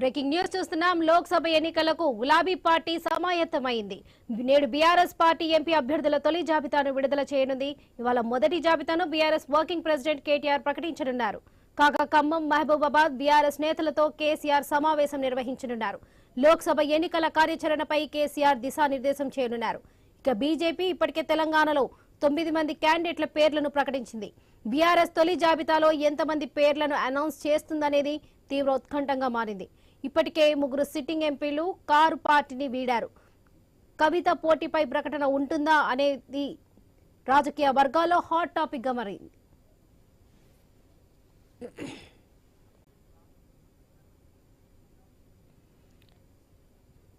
Breaking news చూస్తున్నాం. లోక్సభ ఎన్నికలకు గులాబీ పార్టీ సమాయత్తమైంది. నేడు బీఆర్ఎస్ పార్టీ ఎంపీ అభ్యర్థుల తొలి జాబితాను విడుదల చేయనుంది. ఇవాళ మొదటి జాబితాను బీఆర్ఎస్ వర్కింగ్ ప్రెసిడెంట్ కేటీఆర్ ప్రకటించనున్నారు. కాగా ఖమ్మం మహబూబాబాద్ బీఆర్ఎస్ నేతలతో కేసీఆర్ సమావేశం నిర్వహించనున్నారు. లోక్సభ ఎన్నికల కార్యాచరణపై కేసీఆర్ దిశానిర్దేశం చేయనున్నారు. ఇక బీజేపీ ఇప్పటికే తెలంగాణలో తొమ్మిది మంది క్యాండిడేట్ల పేర్లను ప్రకటించింది. బీఆర్ఎస్ తొలి జాబితాలో ఎంతమంది పేర్లను అనౌన్స్ చేస్తుందనేది తీవ్ర ఉత్కంఠంగా మారింది. ఇప్పటికే ముగ్గురు సిట్టింగ్ ఎంపీలు కారు పార్టీని వీడారు. కవిత పోటీపై ప్రకటన ఉంటుందా అనేది రాజకీయ వర్గాల్లో హాట్ టాపిక్గా మారింది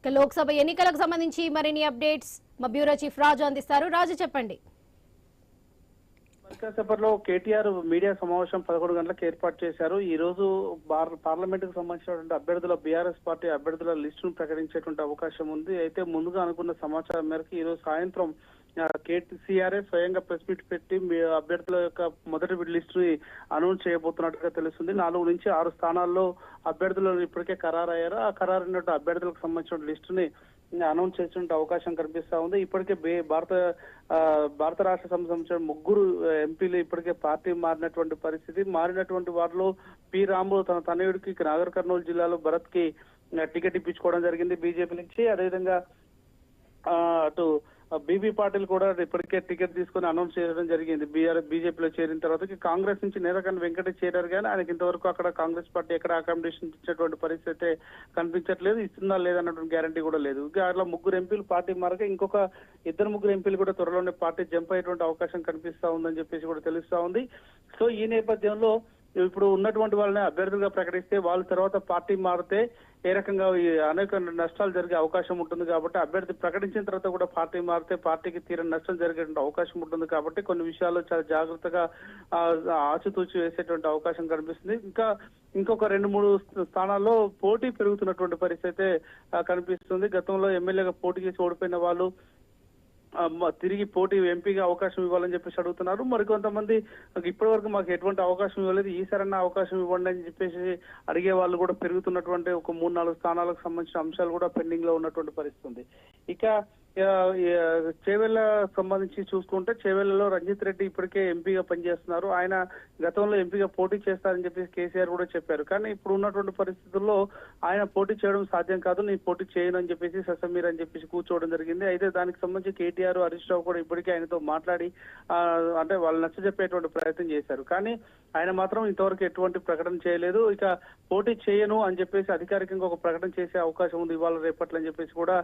లోక్సభ ఎన్నికలకు సంబంధించి మరిన్ని అప్డేట్స్ మా బ్యూరో చీఫ్ రాజు అందిస్తారు. రాజు చెప్పండి. లో కేటీఆర్ మీడియా సమావేశం పదకొండు గంటలకు ఏర్పాటు చేశారు. ఈ రోజు పార్లమెంట్కు సంబంధించినటువంటి అభ్యర్థుల బీఆర్ఎస్ పార్టీ అభ్యర్థుల లిస్టును ప్రకటించేటువంటి అవకాశం ఉంది. అయితే ముందుగా అనుకున్న సమాచారం మేరకు ఈ రోజు సాయంత్రం కేటీసీఆర్ఏ స్వయంగా ప్రెస్ మీట్ పెట్టి మీ అభ్యర్థుల యొక్క మొదటి లిస్టు ని అనౌన్స్ చేయబోతున్నట్టుగా తెలుస్తుంది. నాలుగు నుంచి ఆరు స్థానాల్లో అభ్యర్థులు ఇప్పటికే ఖరారయ్యారు. ఆ ఖరారైనటువంటి అభ్యర్థులకు సంబంధించిన లిస్టుని అనౌన్స్ చేసినట్టు అవకాశం కనిపిస్తా ఉంది. ఇప్పటికే భారత ఆ, భారత రాష్ట్ర సమితి సంబంధించిన ముగ్గురు ఎంపీలు ఇప్పటికే పార్టీ మారినటువంటి పరిస్థితి. మారినటువంటి వారిలో పి. రాములు తన తనయుడికి నాగర్ కర్నూలు జిల్లాలో భరత్కి టికెట్ ఇప్పించుకోవడం జరిగింది బీజేపీ నుంచి. అదేవిధంగా ఆ, అటు బీబీ పాటిల్ కూడా ఇప్పటికే టికెట్ తీసుకుని అనౌన్స్ చేయడం జరిగింది. బీఆర్ బీజేపీలో చేరిన తర్వాత కాంగ్రెస్ నుంచి నేరకన్ వెంకట చేరారు కానీ ఆయనకి ఇంతవరకు అక్కడ కాంగ్రెస్ పార్టీ ఎక్కడ అకామిడేషన్ ఇచ్చేటువంటి పరిస్థితి కనిపించట్లేదు. ఇస్తుందా లేదన్నటువంటి గ్యారంటీ కూడా లేదు. ఇంకా అట్లా ముగ్గురు ఎంపీలు పార్టీ మారక ఇంకొక ఇద్దరు ముగ్గురు ఎంపీలు కూడా త్వరలోనే పార్టీ జంప్ అయ్యేటువంటి అవకాశం కనిపిస్తా ఉందని చెప్పేసి కూడా తెలుస్తా ఉంది. సో ఈ నేపథ్యంలో ఇప్పుడు ఉన్నటువంటి వాళ్ళని అభ్యర్థులుగా ప్రకటిస్తే వాళ్ళ తర్వాత పార్టీ మారితే ఏ రకంగా అనేక నష్టాలు జరిగే అవకాశం ఉంటుంది కాబట్టి అభ్యర్థి ప్రకటించిన తర్వాత కూడా పార్టీ మారితే పార్టీకి తీరని నష్టం జరిగే అవకాశం ఉంటుంది కాబట్టి కొన్ని విషయాల్లో చాలా జాగ్రత్తగా ఆచితూచి వేసేటువంటి అవకాశం కనిపిస్తుంది. ఇంకా ఇంకొక రెండు మూడు స్థానాల్లో పోటీ పెరుగుతున్నటువంటి పరిస్థితి అయితే కనిపిస్తుంది. గతంలో ఎమ్మెల్యేగా పోటీ చేసి ఓడిపోయిన వాళ్ళు తిరిగి పోటీ ఎంపీగా అవకాశం ఇవ్వాలని చెప్పేసి అడుగుతున్నారు. మరికొంతమంది ఇప్పటి వరకు మాకు ఎటువంటి అవకాశం ఇవ్వలేదు ఈసారన్నా అవకాశం ఇవ్వండి అని చెప్పేసి అడిగే వాళ్ళు కూడా పెరుగుతున్నటువంటి ఒక మూడు నాలుగు స్థానాలకు సంబంధించిన అంశాలు కూడా పెండింగ్లో ఉన్నటువంటి పరిస్థితి ఇక చేవెళ్ళ సంబంధించి చూసుకుంటే చేవెళ్ళలో రంజిత్ రెడ్డి ఇప్పటికే ఎంపీగా పనిచేస్తున్నారు. ఆయన గతంలో ఎంపీగా పోటీ చేస్తారని చెప్పేసి కేసీఆర్ కూడా చెప్పారు. కానీ ఇప్పుడు ఉన్నటువంటి పరిస్థితుల్లో ఆయన పోటీ చేయడం సాధ్యం కాదు నేను పోటీ చేయను అని చెప్పేసి ససమీర్ అని చెప్పేసి కూర్చోవడం జరిగింది. అయితే దానికి సంబంధించి కేటీఆర్ హరీష్ రావు కూడా ఇప్పటికే ఆయనతో మాట్లాడి అంటే వాళ్ళు నచ్చజెప్పేటువంటి ప్రయత్నం చేశారు. కానీ ఆయన మాత్రం ఇంతవరకు ఎటువంటి ప్రకటన చేయలేదు. ఇక పోటీ చేయను అని చెప్పేసి అధికారికంగా ఒక ప్రకటన చేసే అవకాశం ఉంది ఇవాళ రేపట్లని చెప్పేసి కూడా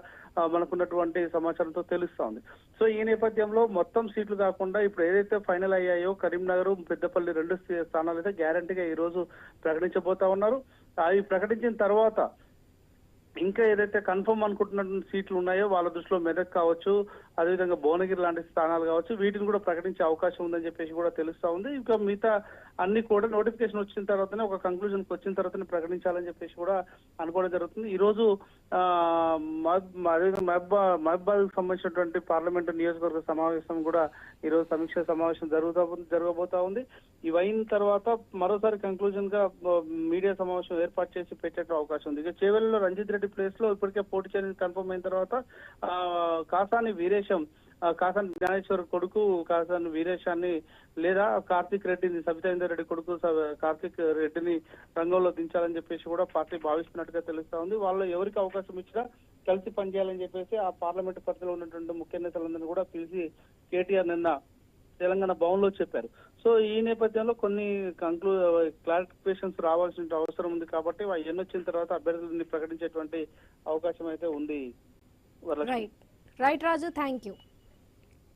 మనకున్నటువంటి సమాచారంతో తెలుస్తోంది. సో ఈ నేపథ్యంలో మొత్తం సీట్లు కాకుండా ఇప్పుడు ఏదైతే ఫైనల్ అయ్యాయో కరీంనగర్ పెద్దపల్లి రెండు స్థానాలు అయితే గ్యారంటీగా ఈ రోజు ప్రకటించబోతా ఉన్నారు. అవి ప్రకటించిన తర్వాత ఇంకా ఏదైతే కన్ఫర్మ్ అనుకుంటున్న సీట్లు ఉన్నాయో వాళ్ళ దృష్టిలో మెదక్ కావచ్చు అదేవిధంగా భువనగిరి లాంటి స్థానాలు కావచ్చు వీటిని కూడా ప్రకటించే అవకాశం ఉందని చెప్పేసి కూడా తెలుస్తా ఉంది. ఇంకా మిగతా అన్ని కూడా నోటిఫికేషన్ వచ్చిన తర్వాతనే ఒక కంక్లూజన్కి వచ్చిన తర్వాతనే ప్రకటించాలని చెప్పేసి కూడా అనుకోవడం జరుగుతుంది. ఈ రోజు అదేవిధంగా మహబ్బా మహబాద్ సంబంధించినటువంటి పార్లమెంటు నియోజకవర్గ సమావేశం కూడా ఈ రోజు సమీక్ష సమావేశం జరుగుతా జరగబోతా ఉంది. ఇవి అయిన తర్వాత మరోసారి కంక్లూజన్గా మీడియా సమావేశం ఏర్పాటు చేసి పెట్టే అవకాశం ఉంది. ఇక చేవెళ్ళలో రంజిత్ రెడ్డి ప్లేస్లో ఇప్పటికే పోటీ చేయడానికి కన్ఫర్మ్ అయిన తర్వాత కాసాని వీరేశం కాసాని జ్ఞానేశ్వర్ కొడుకు కాసాని వీరేశాన్ని లేదా కార్తిక్ రెడ్డిని సబితేందర్ రెడ్డి కొడుకు స- కార్తిక్ రెడ్డిని రంగంలో దించాలని చెప్పేసి కూడా పార్టీ భావిస్తున్నట్టుగా తెలుస్తా ఉంది. వాళ్ళు ఎవరికి అవకాశం ఇచ్చినా కలిసి పనిచేయాలని చెప్పేసి ఆ పార్లమెంట్ పరిధిలో ఉన్నటువంటి ముఖ్య నేతలందరినీ కూడా పిలిచి కేటీఆర్ నిన్న తెలంగాణ భవన్లో చెప్పారు. సో ఈ నేపథ్యంలో కొన్ని కంక్లూ క్లారిఫికేషన్స్ రావాల్సిన అవసరం ఉంది కాబట్టి అవన్నీ వచ్చిన తర్వాత అభ్యర్థులని ప్రకటించేటువంటి అవకాశం అయితే ఉంది రైట్ రాజు థ్యాంక్ యూ